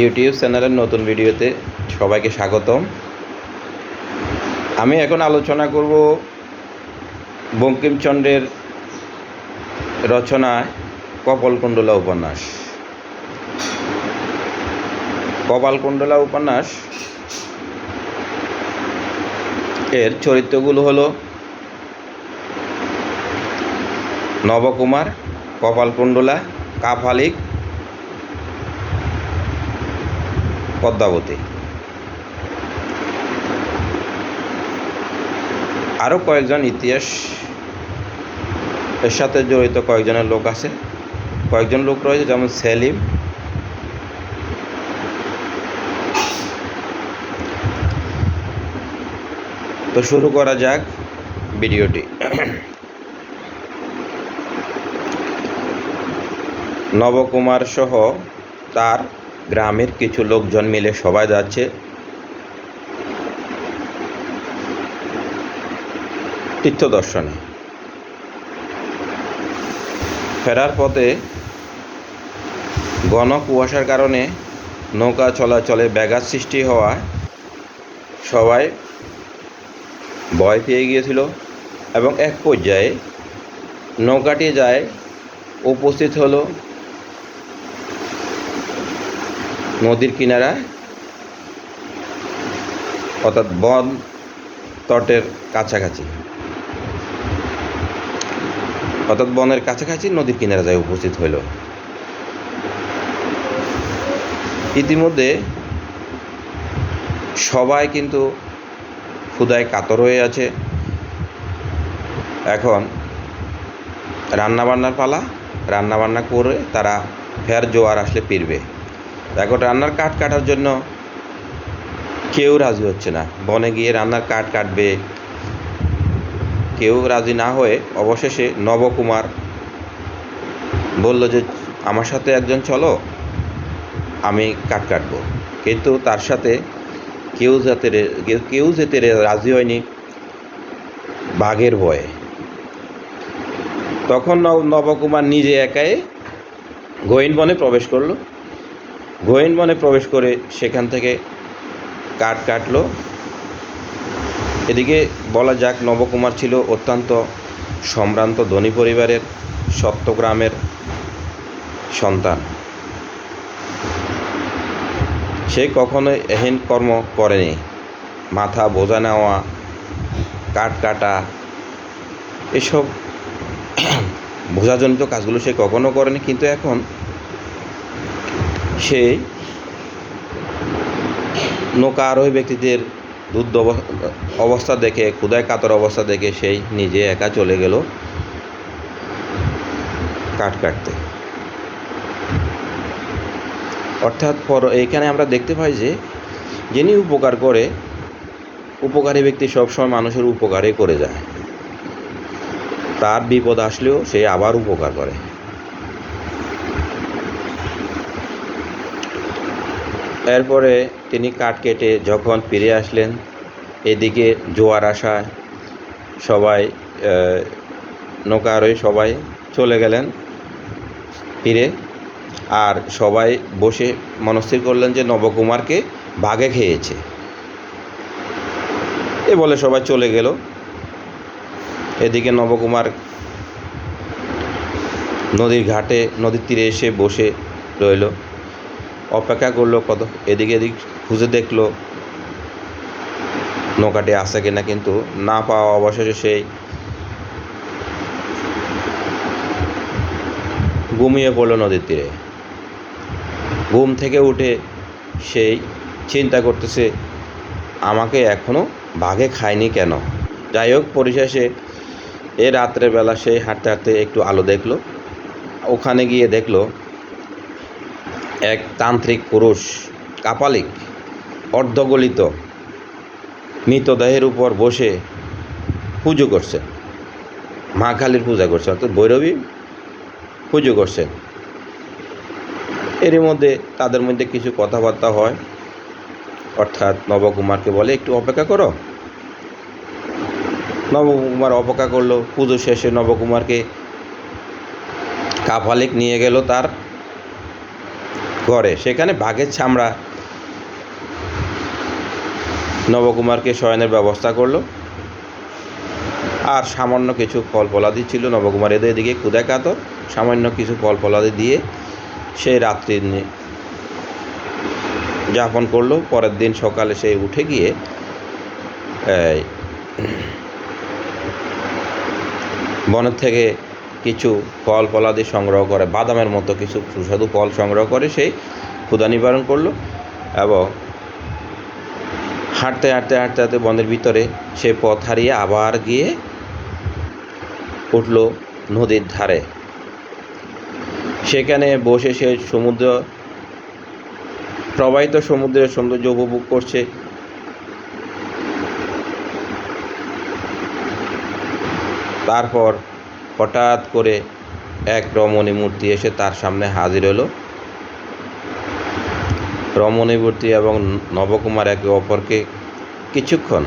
YouTube চ্যানেলের নতুন ভিডিওতে সবাইকে স্বাগতম। আমি এখন আলোচনা করব বঙ্কিমচন্দ্রের রচনায় কপালকুণ্ডলা উপন্যাস। কপালকুণ্ডলা উপন্যাস এর চরিত্রগুলো হলো নবকুমার, কপালকুণ্ডলা কাপালিক পদ্মাবতী। আরও কয়েকজন ইতিহাস এর সাথে জড়িত কয়েকজনের লোক আছে। কয়েকজন লোক রয়েছে, যেমন সেলিম। তো শুরু করা যাক ভিডিওটি। নবকুমার সহ তার গ্রামের কিছু লোকজন মিলে সবাই যাচ্ছে। তীর্থ দর্শনে ফেরার পথে ঘন কুয়াশার কারণে নৌকা চলাচলে ব্যাঘাত সৃষ্টি হওয়ায় সবাই ভয় পেয়ে গিয়েছিল এবং এক পর্যায়ে নৌকাটি যায় উপস্থিত হলো নদীর কিনারায় অর্থাৎ বন তটের কাছাকাছি। অর্থাৎ বনের কাছাকাছি নদীর কিনারা যায় উপস্থিত হইল। ইতিমধ্যে সবাই কিন্তু ক্ষুদায় কাতর হয়ে আছে। এখন রান্নাবান্নার পালা, রান্নাবান্না করে তারা ফের জোয়ার আসলে ফিরবে এখন রান্নার কাঠ কাটার জন্য কেউ রাজি হচ্ছে না। বনে গিয়ে রান্নার কাঠ কাটবে। কেউ রাজি না হয়ে অবশেষে নবকুমার বলল যে, আমার সাথে একজন চলো, আমি কাঠ কাটবো। কিন্তু তার সাথে কেউ যাতে কেউ- যেতে রাজি হয়নি বাঘের ভয়ে। তখন নব- নবকুমার নিজে একাই গহীন বনে প্রবেশ করল। গহীন বনে প্রবেশ করে সেখান থেকে কাঠ কাটলো। এদিকে বলা যাক, নবকুমার ছিল অত্যন্ত সম্ভ্রান্ত ধনী পরিবারের সত্যগ্রামের সন্তান। সে কখনোই এহেন কর্ম করেনি। মাথা বোঝা নেওয়া, কাঠ কাটা, এসব বোঝাজনিত কাজগুলো সে কখনো করেনি, কিন্তু এখন সে নৌকা আরোহী ব্যক্তিদের দুধ অবস্থা দেখে ক্ষুদায় কাতর অবস্থা দেখে সেই নিজে একা চলে গেল কাঠ কাটতে। অর্থাৎ পর এইখানে আমরা দেখতে পাই যে, যিনি উপকার করে, উপকারী ব্যক্তি সবসময় মানুষের উপকারই করে যায়। তার বিপদ আসলেও সে আবার উপকার করে। এরপরে তিনি কাঠ কেটে যখন ফিরে আসলেন, এদিকে জোয়ার আসায় সবাই নৌকা আরোহী সবাই চলে গেলেন ফিরে। আর সবাই বসে মনস্থির করলেন যে নবকুমারকে ভাগে খেয়েছে। এ বলে সবাই চলে গেল। এদিকে নবকুমার নদীর ঘাটে, নদীর তীরে এসে বসে রইল। অপেক্ষা করল, কত এদিকে এদিক খুঁজে দেখল নৌকাটি আছে কিনা, কিন্তু না পাওয়া অবশেষে সেই ঘুমিয়ে পড়ল নদীর তীরে। ঘুম থেকে উঠে সেই চিন্তা করতেছে, আমাকে এখনও বাঘে খায়নি কেন? যাই হোক, পরিশেষে এ রাত্রেবেলা সেই হাঁটতে হাঁটতে একটু আলো দেখল, ওখানে গিয়ে দেখল এক তান্ত্রিক পুরুষ, কাপালিক, অর্ধগলিত, মৃতদেহের উপর বসে পুজো করছে। মা কালীর পূজা করছে, অর্থাৎ ভৈরবী পুজো করছেন এরই মধ্যে তাদের মধ্যে কিছু কথাবার্তা হয়। অর্থাৎ নবকুমারকে বলে, একটু অপেক্ষা করো। নবকুমার অপেক্ষা করল, পুজো শেষে নবকুমারকে কাপালিক নিয়ে গেল তার ঘরে। সেখানে বাঘের চামড়া। নবকুমারকে শয়নের ব্যবস্থা করল। আর সামান্য কিছু ফল ফলাদি ছিল। নবকুমার এদের এদিকে ক্ষুদা কাতর সামান্য কিছু ফল ফলাদি দিয়ে সেই রাত্রি যাপন করল। পরের দিন সকালে সে উঠে গিয়ে বনের থেকে কিছু ফল ফলাদি সংগ্রহ করে, বাদামের মতো কিছু সুস্বাদু ফল সংগ্রহ করে সেই ক্ষুদা নিবারণ করল এবং হাঁটতে হাঁটতে হাঁটতে হাঁটতে বনের ভিতরে সে পথ হারিয়ে আবার গিয়ে উঠল নদীর ধারে। সেখানে বসে সে সমুদ্র, প্রবাহিত সমুদ্রের সৌন্দর্য উপভোগ করছে। তারপর হঠাৎ করে এক রমণী মূর্তি এসে তার সামনে হাজির হলো। রমণী মূর্তি এবং নবকুমার একে অপরকে কিছুক্ষণ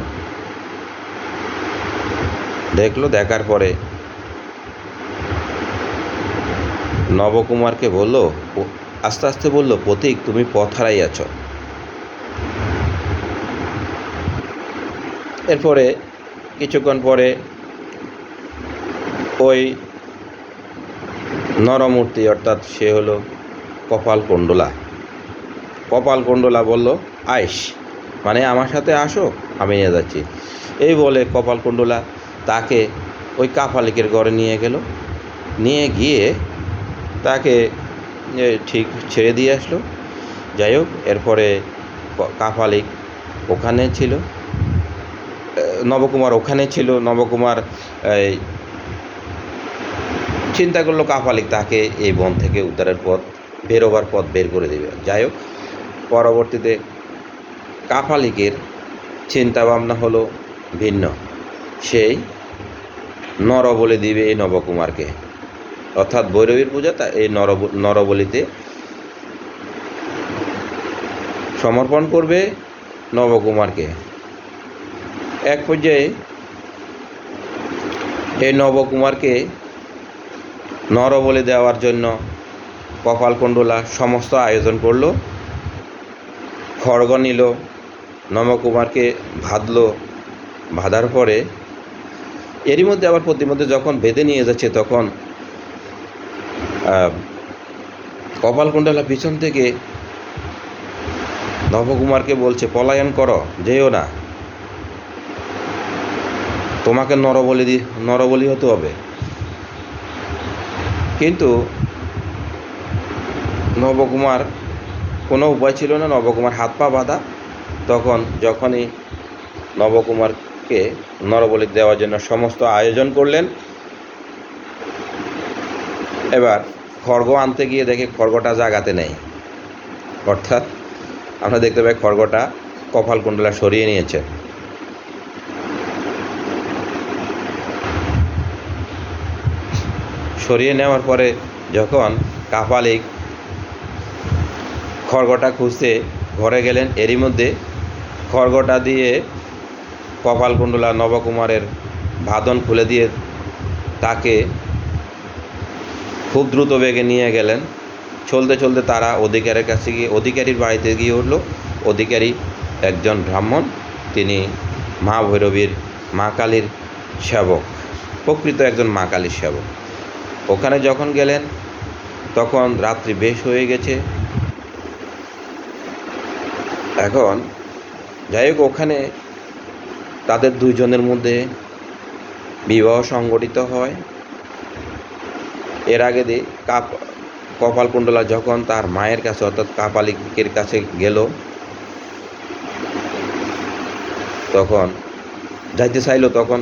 দেখল, দেখার পরে নবকুমারকে বলল আস্তে আস্তে বলল প্রতীক তুমি পথ হারাইয়াছ এরপরে কিছুক্ষণ পরে ওই নরমূর্তি, অর্থাৎ সে হলো কপাল কুণ্ডলা। কপাল কুণ্ডলা বলল, আইস মানে আমার সাথে আসো, আমি নিয়ে যাচ্ছি। এই বলে কপাল কুণ্ডলা তাকে ওই কাপালিকের ঘরে নিয়ে গেল। নিয়ে গিয়ে তাকে ঠিক ছেড়ে দিয়ে আসলো। যাই হোক, এরপরে ক- কাপালিক ওখানে ছিল। নবকুমার ওখানে ছিল। নবকুমার চিন্তা করল কাপালিক তাকে এই বন থেকে উদ্ধারের পথ, বেরোবার পথ বের করে দেবে। যাই হোক, পরবর্তীতে কাপালিকের চিন্তাভাবনা হলো ভিন্ন। সেই নরবলি দিবে এই নবকুমারকে। অর্থাৎ ভৈরবীর পূজা তা এই নর নরবলিতে সমর্পণ করবে নবকুমারকে। এক পর্যায়ে এই নবকুমারকে নরবলি দেওয়ার জন্য কপালকুণ্ডলা সমস্ত আয়োজন করল। খড়গ নিল, নবকুমারকে ভাদলো বাঁধার পরে এরই মধ্যে আবার প্রতিমধ্যে যখন বেঁধে নিয়ে যাচ্ছে তখন কপালকুণ্ডলা পিছন থেকে নবকুমারকে বলছে, পলায়ন করো, যেও না। তোমাকে নরবলি দি, নরবলি হতে হবে। কিন্তু নবকুমার, কোনো উপায় ছিল না, নবকুমার হাত পা বাঁধা। তখন যখনই নবকুমারকে নরবলি দেওয়ার জন্য সমস্ত আয়োজন করলেন, এবার খড়গ আনতে গিয়ে দেখে খড়গটা জাগাতে নেই। অর্থাৎ আমরা দেখতে পাই খড়গটা কপাল কুণ্ডলা সরিয়ে নিয়েছে। সরিয়ে নেওয়ার পরে যখন কাপালিক খড়গটা খুঁজতে ঘরে গেলেন, এরই মধ্যে খড়গটা দিয়ে কপালকুণ্ডলা নবকুমারের ভাদন খুলে দিয়ে তাকে খুব দ্রুত বেগে নিয়ে গেলেন। চলতে চলতে তারা অধিকারের কাছে গিয়ে, অধিকারীর বাড়িতে গিয়ে উঠল। অধিকারী একজন ব্রাহ্মণ, তিনি মা ভৈরবীর মা কালীর সেবক, প্রকৃত একজন মা কালীর সেবক। ওখানে যখন গেলেন, তখন রাত্রি বেশ হয়ে গেছে। এখন, যাই হোক, ওখানে তাদের দুজনের মধ্যে বিবাহ সংগঠিত হয়। এর আগে দিয়ে কাপ কপালকুণ্ডলা যখন তার মায়ের কাছে, অর্থাৎ কাপালিকের কাছে গেল, তখন যাইতে চাইলো, তখন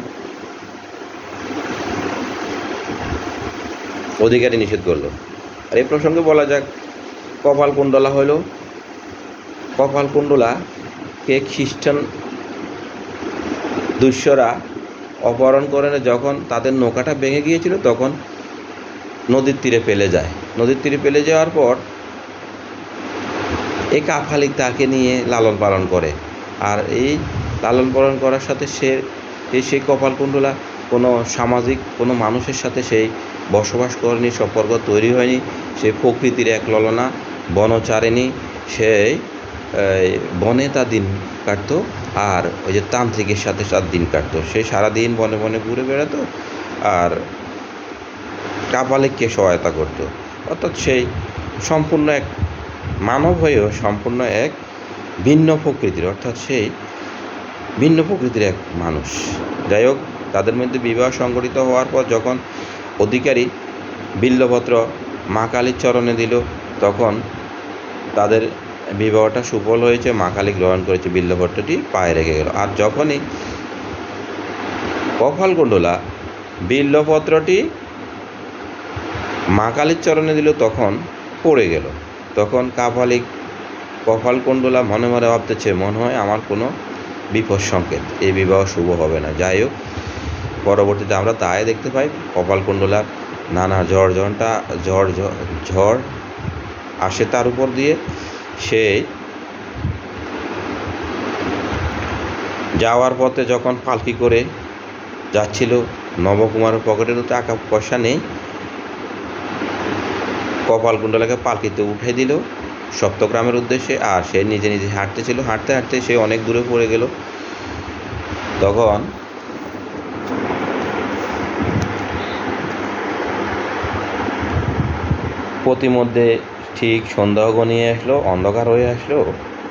অধিকারী নিষেধ করল। আর এই প্রসঙ্গে বলা যাক কপালকুণ্ডলা হইল। কপালকুণ্ডলা কে খ্রিস্টান দুষ্যরা অপহরণ করে যখন তাদের নৌকাটা ভেঙে গিয়েছিল, তখন নদীর তীরে ফেলে যায়। নদীর তীরে ফেলে যাওয়ার পর এই কাফালিক তাকে নিয়ে লালন পালন করে। আর এই লালন পালন করার সাথে সে, এই সেই কপালকুণ্ডলা কোনো সামাজিক, কোনো মানুষের সাথে সেই বসবাস করেনি সম্পর্ক তৈরি হয়নি সে প্রকৃতির এক ললনা বনচারিণী সেই এই, বনে তার দিন কাটতো আর ওই যে তান্ত্রিকের সাথে সাত দিন কাটতো। সে সারাদিন বনে বনে ঘুরে বেড়াতো আর কাপালিককে সহায়তা করতো। অর্থাৎ সেই সম্পূর্ণ এক মানব হয়েও সম্পূর্ণ এক ভিন্ন প্রকৃতির অর্থাৎ সেই ভিন্ন প্রকৃতির এক মানুষ। যাই হোক তাদের মধ্যে বিবাহ সংগঠিত হওয়ার পর যখন অধিকারী বিল্লপত্র মা কালীর চরণে দিল। তখন তাদের বিবাহটা সুফল হয়েছে, মা কালী গ্রহণ করেছে বিল্লপত্রটি পায়ে রেখে গেল। আর যখনই কপালকুণ্ডলা বিল্লপত্রটি মা কালীর চরণে দিল, তখন পড়ে গেল। তখন কাপালিক কপালকুণ্ডলা মনে মনে ভাবতেছে, মনে হয় আমার কোনো বিপদ সংকেত, এই বিবাহ শুভ হবে না। যাই হোক পরবর্তীতে আমরা তাই দেখতে পাই কপালকুণ্ডলার নানা ঝড় ঝড়টা, ঝড় ঝড় আসে তার উপর দিয়ে। সে যাওয়ার পথে যখন পালকি করে যাচ্ছিল নবকুমারের পকেটে তো টাকা পয়সা নেই কপালকুণ্ডলাকে পালকিতে উঠে দিল সপ্তগ্রামের উদ্দেশ্যে। আর সে নিজে নিজে হাঁটতেছিল হাঁটতে হাঁটতে সে অনেক দূরে পড়ে গেল। তখন প্রতিমধ্যে ঠিক সন্ধ্যা গনিয়ে আসলো, অন্ধকার হয়ে আসলো।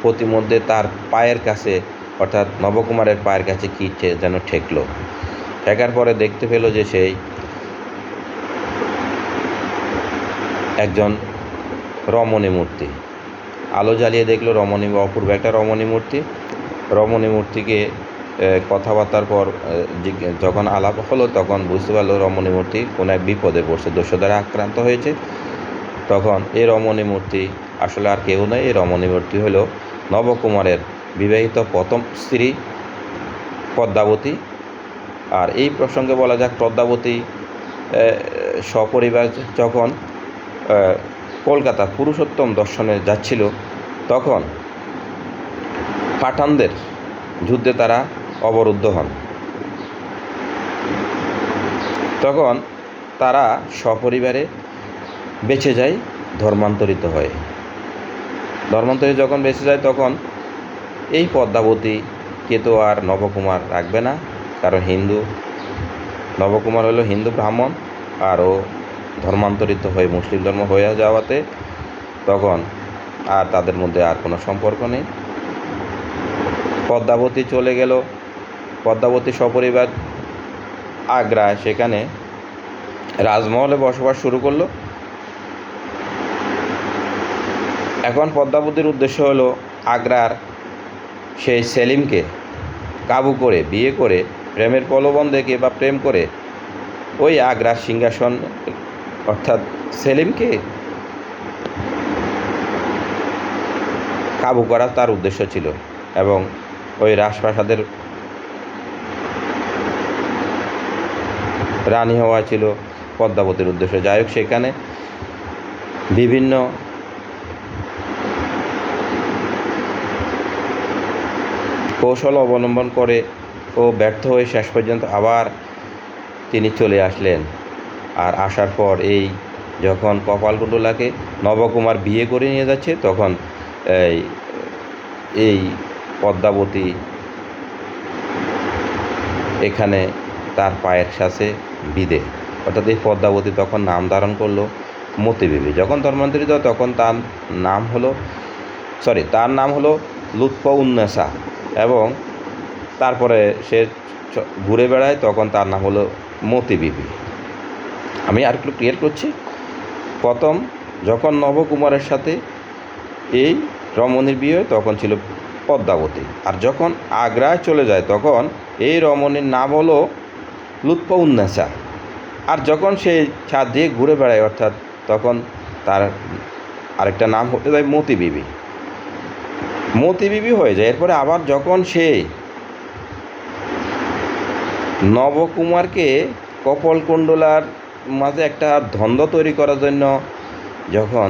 প্রতিমধ্যে তার পায়ের কাছে, অর্থাৎ নবকুমারের পায়ের কাছে কী যেন ঠেকলো। ঠেকার পরে দেখতে পেল যে সেই একজন রমণী মূর্তি। আলো জ্বালিয়ে দেখল রমণী, অপূর্ব একটা রমণী মূর্তি। রমণী মূর্তিকে কথাবার্তার পর যখন আলাপ হলো তখন বুঝতে পারল রমণী মূর্তি কোনো এক বিপদে পড়ছে দস্যু দ্বারা আক্রান্ত হয়েছে। তখন এ রমণী মূর্তি, আসলে আর কেউ নয় এই রমণী মূর্তি হলো নবকুমারের বিবাহিত প্রথম স্ত্রী পদ্মাবতী। আর এই প্রসঙ্গে বলা যাক, পদ্মাবতী সপরিবার যখন কলকাতা পুরুষোত্তম দর্শনে যাচ্ছিল, তখন পাঠানদের যুদ্ধে তারা অবরুদ্ধ হন। তখন তারা সপরিবারে বেঁচে যায়, ধর্মান্তরিত হয়ে। ধর্মান্তরিত যখন বেঁচে যায়, তখন এই পদ্মাবতী কে তো আর নবকুমার রাখবে না। কারণ হিন্দু, নবকুমার হলো হিন্দু ব্রাহ্মণ, আর ও ধর্মান্তরিত হয়ে মুসলিম ধর্ম হয়ে যাওয়াতে তখন আর তাদের মধ্যে আর কোনো সম্পর্ক নেই। পদ্মাবতী চলে গেল। পদ্মাবতী সপরিবার আগ্রায় সেখানে রাজমহলে বসবাস শুরু করল। এখন পদ্মাবতীর উদ্দেশ্য হলো আগ্রার সেই সেলিমকে কাবু করে, বিয়ে করে, প্রেমের প্রলোভন দেখে বা প্রেম করে ওই আগ্রার সিংহাসন, অর্থাৎ সেলিমকে কাবু করা তার উদ্দেশ্য ছিল এবং ওই রাজপ্রাসাদের রানী হওয়া ছিল পদ্মাবতীর উদ্দেশ্য। যাই হোক, সেখানে বিভিন্ন কৌশল অবলম্বন করে ও ব্যর্থ হয়ে শেষ পর্যন্ত আবার তিনি চলে আসলেন। আর আসার পর এই যখন কপালকুণ্ডলাকে নবকুমার বিয়ে করে নিয়ে যাচ্ছে, তখন এই এই পদ্মাবতী এখানে তার পায়ের সাথে বিদে অর্থাৎ এই পদ্মাবতী তখন নাম ধারণ করল মতিবিবি। যখন ধর্মান্তরিত তখন তার নাম হলো সরি তার নাম হলো লুৎফ উন্নেসা এবং তারপরে সে ঘুরে বেড়ায়, তখন তার নাম হলো মতি বিবি। আমি আর একটু ক্লিয়ার করছি। প্রথম, যখন নবকুমারের সাথে এই রমণীর বিয়ে তখন ছিল পদ্মাবতী। আর যখন আগ্রায় চলে যায়, তখন এই রমণীর নাম হলো লুৎফ উন্নেসা আর যখন সে ছাদ দিয়ে ঘুরে বেড়ায়, অর্থাৎ তখন তার আরেকটা নাম হতে যায় মতি বিবি মতি বিবি হয়ে যায়। এরপরে আবার যখন সে নবকুমারকে কপলকুণ্ডলার মাঝে একটা দ্বন্দ্ব তৈরি করার জন্য যখন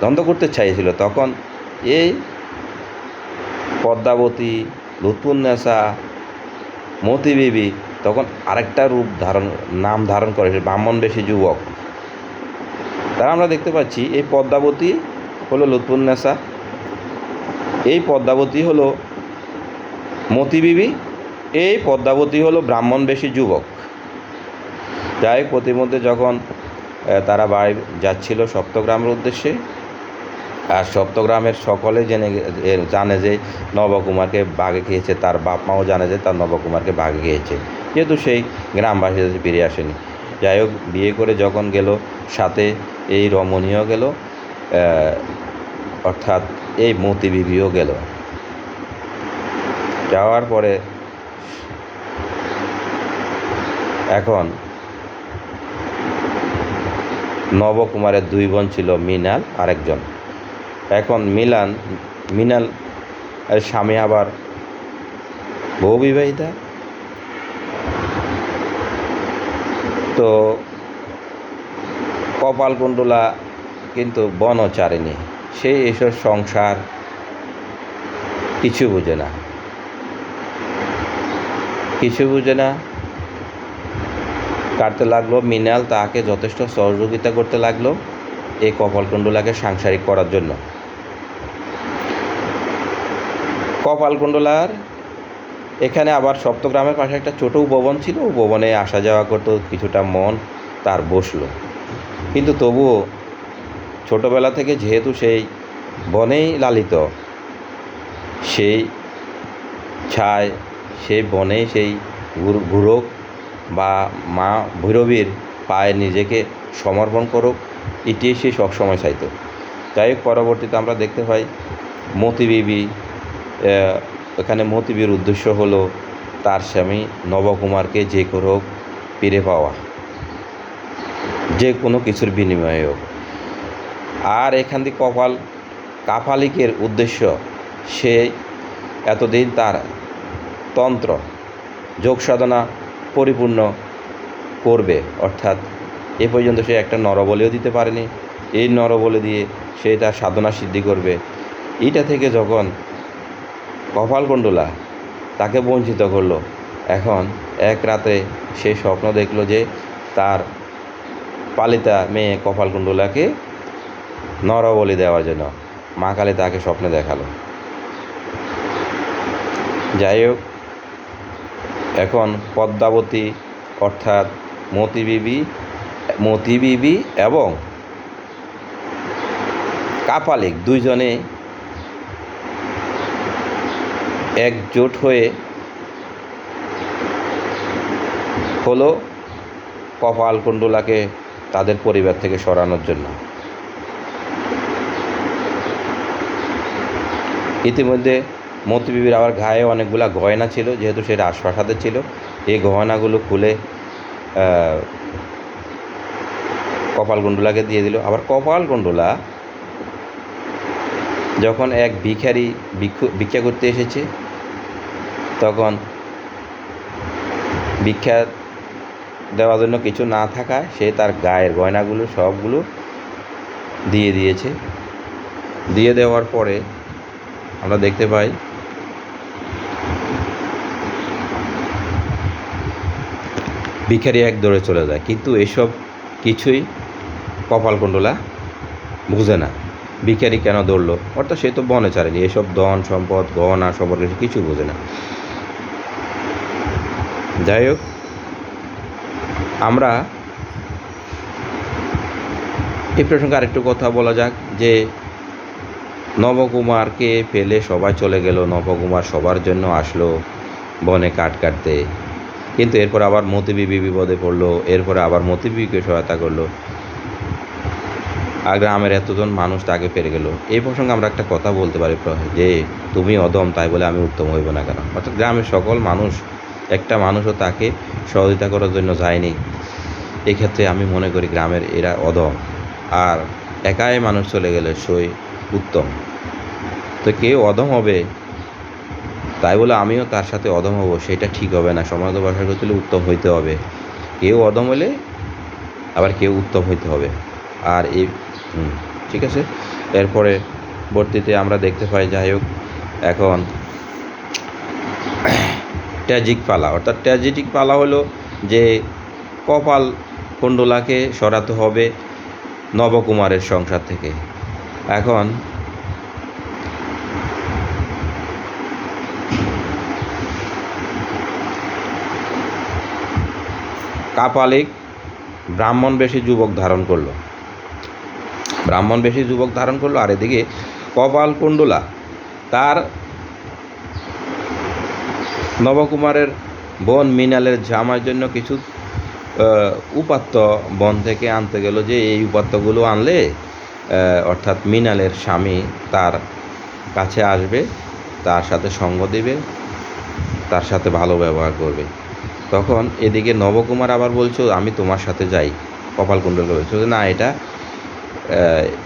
দ্বন্দ্ব করতে চাইছিল, তখন এই পদ্মাবতী লুৎফুন্নেসা মতি বিবি তখন আরেকটা রূপ ধারণ, নাম ধারণ করে ব্রাহ্মণ বেশি যুবক। তারা আমরা দেখতে পাচ্ছি, এই পদ্মাবতী হলো লুৎফুন্নেসা এই পদ্মাবতী হলো মতি বিবি এই পদ্মাবতী হলো ব্রাহ্মণবেশী যুবক। যাই প্রতিমধ্যে যখন তারা বাড়ি যাচ্ছিল সপ্তগ্রামের উদ্দেশ্যে, আর সপ্তগ্রামের সকলে জেনে জানে যে নবকুমারকে বাঘে খেয়েছে, তার বাপ মাও জানে যে তার নবকুমারকে বাঘে খেয়েছে। যেহেতু সেই গ্রামবাসী ফিরে আসেনি। যাই হোক বিয়ে করে যখন গেল, সাথে এই রমণীয় গেল অর্থাৎ এই মতি বিবিও গেল। যাওয়ার পরে এখন নবকুমারের দুই বোন ছিল মিনাল আরেকজন। এখন মিলান, মিনাল স্বামী আবার বহু বিবাহিতা। তো কপালকুণ্ডলা কিন্তু বনও বনচারিণী। সে এসব সংসার কিছু বুঝে না। কিছু বুঝে না। কাটতে লাগল, মিনাল তাকে যথেষ্ট সহযোগিতা করতে লাগল এই কপালকুণ্ডলাকে সাংসারিক করার জন্য। কপালকুণ্ডলার এখানে আবার সপ্তগ্রামের পাশে একটা ছোট উপবন ছিল। উপবনে আসা যাওয়া করতো কিছুটা মন তার বসল। কিন্তু তবুও ছোটবেলা থেকে যেহেতু সেই বনেই লালিত, সেই ছায়, সেই বনেই সেই গুরুক বা মা ভৈরবীর পায়ে নিজেকে সমর্পণ করুক, এটিই সে সবসময় চাইতো। যাই হোক, পরবর্তীতে আমরা দেখতে পাই মতি বিবি এখানে মতিবির উদ্দেশ্য হলো তার স্বামী নবকুমারকে যে করে হোক পাওয়া। যে কোনো কিছুর বিনিময়ে হোক। আর এখান থেকে কপাল কাপালিকের উদ্দেশ্য, সে এতদিন তার তন্ত্র যোগ সাধনা পরিপূর্ণ করবে। অর্থাৎ এ পর্যন্ত সে একটা নরবলিও দিতে পারেনি। এই নরবলি দিয়ে সে তার সাধনা সিদ্ধি করবে। এটা থেকে যখন কপালকুণ্ডলা তাকে বঞ্চিত করল, এখন এক রাতে সে স্বপ্ন দেখল যে তার পালিতা মেয়ে কপালকুণ্ডলাকে নরবলি দেওয়ার জন্য। মা কালী তাকে স্বপ্নে দেখাল। যাই হোক, এখন পদ্মাবতী অর্থাৎ মতি বিবি মতি বিবি এবং কাপালিক দুইজনে একজোট হয়ে হলো কপালকুণ্ডলাকে তাদের পরিবার থেকে সরানোর জন্য। ইতিমধ্যে মতিবিবির আবার গায়ে অনেকগুলা গয়না ছিল, যেহেতু সে রাজপ্রাসাদে ছিল। এই গয়নাগুলো খুলে কপালকুণ্ডলাকে দিয়ে দিল। আবার কপালকুণ্ডলা যখন এক ভিখারি ভিক্ষু, ভিক্ষা করতে এসেছে, তখন ভিক্ষা দেওয়ার জন্য কিছু না থাকায় সে তার গায়ের গয়নাগুলো সবগুলো দিয়ে দিয়েছে। দিয়ে দেওয়ার পরে আমরা দেখতে পাই। ভিখারি এক দৌড়ে চলে যায়, কিন্তু এসব কিছুই কপালকুণ্ডলা বুঝে না। ভিখারি কেন দৌড়লো? অর্থাৎ সে তো বনে চারেনি এসব ধন সম্পদ, গহনা সম্পর্কে কিছু বোঝে না। যাই হোক, আমরা এই প্রসঙ্গে আরেকটু কথা বলা যাক যে নবকুমারকে ফেলে সবাই চলে গেল, নবকুমার সবার জন্য আসলো বনে কাঠ কাটতে। কিন্তু এরপর আবার মতিবিবি বিপদে পড়ল, এরপরে আবার মতিবিবিকে সহায়তা করল। আর গ্রামের এতজন মানুষ তাকে পেরে গেল। এই প্রসঙ্গে আমরা একটা কথা বলতে প্র- যে তুমি অদম, তাই বলে আমি উত্তম হইব না কেন? অর্থাৎ গ্রামের সকল মানুষ, একটা মানুষও তাকে সহযোগিতা করার জন্য যায়নি। এক্ষেত্রে আমি মনে করি গ্রামের এরা অদম। আর একাই মানুষ চলে গেলে সই উত্তম। তো কেউ অদম হবে? তাই বলে আমিও তার সাথে অদম হব, সেটা ঠিক হবে না। সমাজ ভাষা করতে উত্তম হইতে হবে। কেউ অদম হলে আবার কেউ উত্তম হইতে হবে। আর এই ঠিক আছে। এরপরে বর্তিতে আমরা দেখতে পাই, যাই হোক, এখন ট্যাজিক পালা। অর্থাৎ ট্যাজিটিক পালা হলো যে কপাল কুণ্ডলাকে সরাতে হবে নবকুমারের সংসার থেকে। এখন কাপালিক ব্রাহ্মণবেশী যুবক ধারণ করল। ব্রাহ্মণবেশী যুবক ধারণ করল, আর এদিকে কপাল কুণ্ডুলা, তার নবকুমারের বোন মৃণালের জামার জন্য কিছু উপাত্ত বন থেকে আনতে গেল যে এই উপাত্তগুলো আনলে অর্থাৎ মিনালের স্বামী তার কাছে আসবে, তার সাথে সঙ্গ দেবে, তার সাথে ভালো ব্যবহার করবে। তখন এদিকে নবকুমার আবার বলছো, আমি তোমার সাথে যাই। কপালকুণ্ডল বলছো যে না, এটা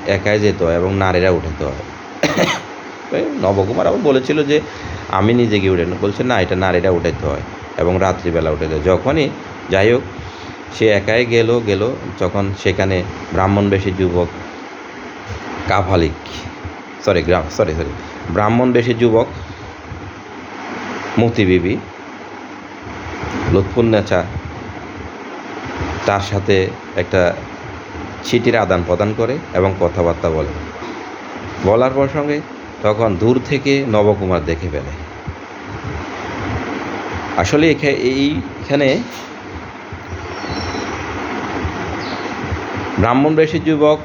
একাই যেতে হয় এবং নারীরা উঠাতে হয়। নবকুমার আবার বলেছিল যে, আমি নিজে গিয়ে উঠে বলছে, না, এটা নারীরা উঠাইতে হয় এবং রাত্রিবেলা উঠাতে হয়। যখনই যাই হোক, সে একাই গেল গেল যখন সেখানে ব্রাহ্মণবেশী যুবক কাফালিক সরি গ্রাম সরি সরি ব্রাহ্মণবেশী যুবক মতি বিবি লুৎফুন্নেচা তার সাথে একটা চিঠির আদান প্রদান করে এবং কথাবার্তা বলে। বলার প্রসঙ্গে তখন দূর থেকে নবকুমার দেখে ফেলে। আসলে এইখানে ব্রাহ্মণবেশী যুবক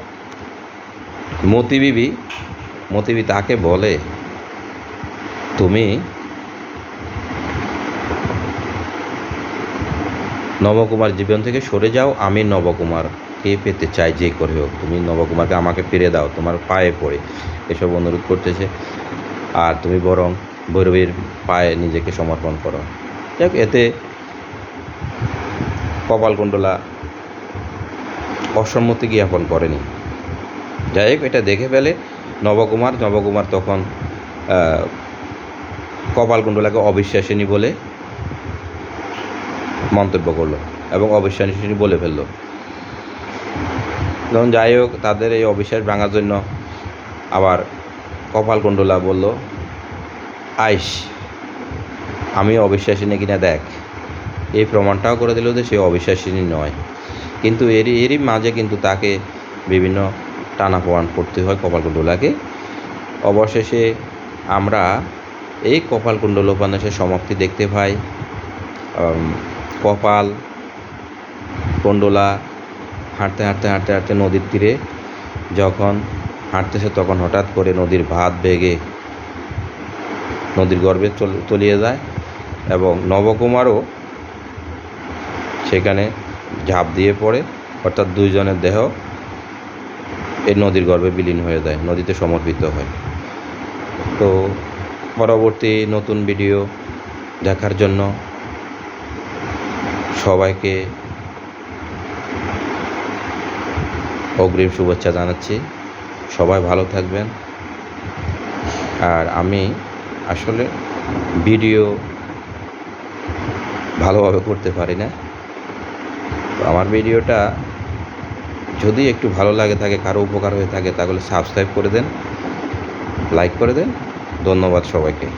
মতিবিবি, মতিবি তাকে বলে, তুমি নবকুমার জীবন থেকে সরে যাও, আমি নবকুমারকে পেতে চাই, যে করে হোক। তুমি নবকুমারকে আমাকে ফিরে দাও, তোমার পায়ে পড়ে। এসব অনুরোধ করতেছে। আর তুমি বরং ভৈরবীর পায়ে নিজেকে সমর্পণ করো। যাক, এতে কপালকুণ্ডলা অসম্মতি জ্ঞাপন করেনি। যাই হোক, এটা দেখে ফেলে। নবকুমার নবকুমার তখন কপালকুণ্ডলাকে অবিশ্বাসিনী বলে মন্তব্য করল এবং অবিশ্বাসিনী বলে ফেলল। যখন যাই হোক, তাদের এই অবিশ্বাস ভাঙার জন্য আবার কপালকুণ্ডলা বলল, আইস, আমি অবিশ্বাসিনী কিনা দেখ। এই প্রমাণটাও করে দিল যে সে অবিশ্বাসিনী নয়। কিন্তু এরই এরই মাঝে কিন্তু তাকে বিভিন্ন টানাপোড়ান করতে হয় কপালকুণ্ডলাকে। অবশেষে আমরা এই কপালকুণ্ডল উপন্যাসের সমাপ্তি দেখতে পাই। কপাল কুণ্ডলা হাঁটতে হাঁটতে হাঁটতে হাঁটতে নদীর তীরে যখন হাঁটতেছে তখন হঠাৎ করে নদীর ভাত বেগে নদীর গর্ভে তলিয়ে যায় এবং নবকুমারও সেখানে ঝাঁপ দিয়ে পড়ে। অর্থাৎ দুইজনের দেহ এই নদীর গর্ভে বিলীন হয়ে যায়, নদীতে সমর্পিত হয়। তো পরবর্তী নতুন ভিডিও দেখার জন্য সবাইকে অগ্রিম শুভেচ্ছা জানাচ্ছি। সবাই ভালো থাকবেন। আর আমি আসলে ভিডিও ভালোভাবে করতে পারি না। তো আমার ভিডিওটা যদি একটু ভালো লাগে থাকে, কারও উপকার হয়ে থাকে, তাহলে সাবস্ক্রাইব করে দেন লাইক করে দেন। ধন্যবাদ সবাইকে।